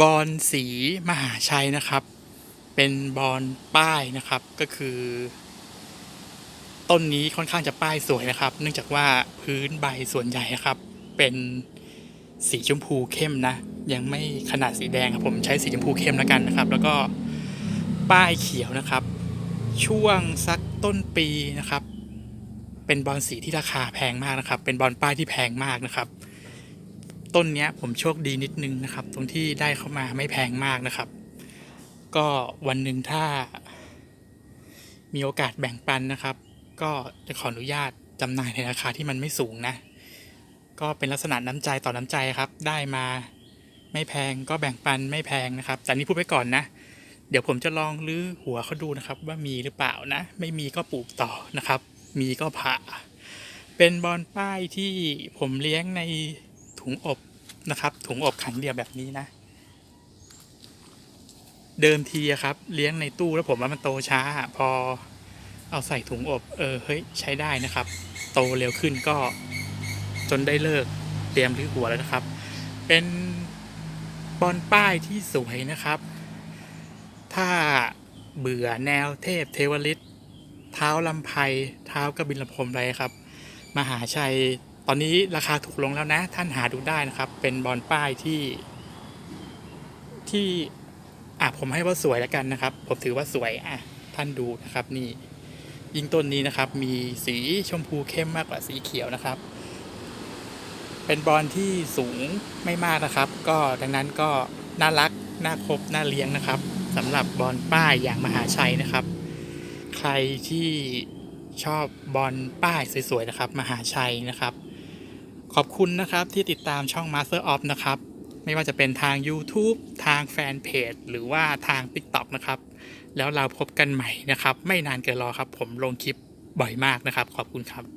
บอลสีมหาชัยนะครับ เป็นบอลป้ายนะครับก็คือ ต้นนี้ค่อนข้างจะป้ายสวยนะครับ เนื่องจากว่าพื้นใบส่วนใหญ่ครับ เป็นสีชมพูเข้มนะ ยังไม่ขนาดสีแดงครับผมใช้สีชมพูเข้มแล้วกันนะครับ แล้วก็ป้ายเขียวนะครับ ช่วงสักต้นปีนะครับ เป็นบอลสีที่ราคาแพงมากนะครับ เป็นบอลป้ายที่แพงมากนะครับ ต้นเนี้ยผมโชคดีนิดนึงนะครับ ตรงที่ได้เข้ามาไม่แพงมากนะครับ ก็วันหนึ่งถ้า มีโอกาสแบ่งปันนะครับ ก็จะขออนุญาตจำหน่ายในราคาที่มันไม่สูงนะ ก็เป็นลักษณะน้ำใจต่อน้ำใจครับ ได้มาไม่แพงก็แบ่งปันไม่แพงนะครับ แต่นี่พูดไว้ก่อนนะ เดี๋ยวผมจะลองรื้อหัวเขาดูนะครับ ว่ามีหรือเปล่านะ ไม่มีก็ปลูกต่อนะครับ มีก็ผ่า เป็นบอลป้ายที่ผมเลี้ยงใน ถุงอบนะครับ ถุงอบขังเดียวแบบนี้นะ เดิมทีครับ เลี้ยงในตู้แล้วผมว่ามันโตช้า พอเอาใส่ถุงอบเออเฮ้ยใช้ได้นะครับ โตเร็วขึ้นก็จนได้เลิกเตรียมรื้อหัวแล้วนะครับ เป็นบอลป้ายที่สวยนะครับ ถ้าเบื่อแนวเทพเทวฤทธิ์เท้าลำไพเท้ากบินลพรมอะไรครับ มหาชัย ตอนนี้ราคาถูกลงแล้วนะ ท่านหาดูได้นะครับ เป็นบอลป้ายที่ ที่อะผมให้ว่าสวยแล้วกันนะครับ ผมถือว่าสวยอะท่านดูนะครับนี่ยิ่งต้นนี้นะครับ มีสีชมพูเข้มมากกว่าสีเขียวนะครับ เป็นบอลที่สูงไม่มากนะครับ ก็ดังนั้นก็น่ารักน่าครบน่าเลี้ยงนะครับสำหรับบอลป้ายอย่างมหาชัยนะครับ ใครที่ชอบบอลป้ายสวยๆนะครับ มหาชัยนะครับ ขอบคุณนะครับที่ติดตามช่อง Master of นะครับ ไม่ว่าจะเป็นทาง YouTube ทางแฟนเพจหรือว่าทาง TikTok นะครับ แล้วเราพบกันใหม่นะครับ ไม่นานเกินรอครับ ผมลงคลิปบ่อยมากนะครับ ขอบคุณครับ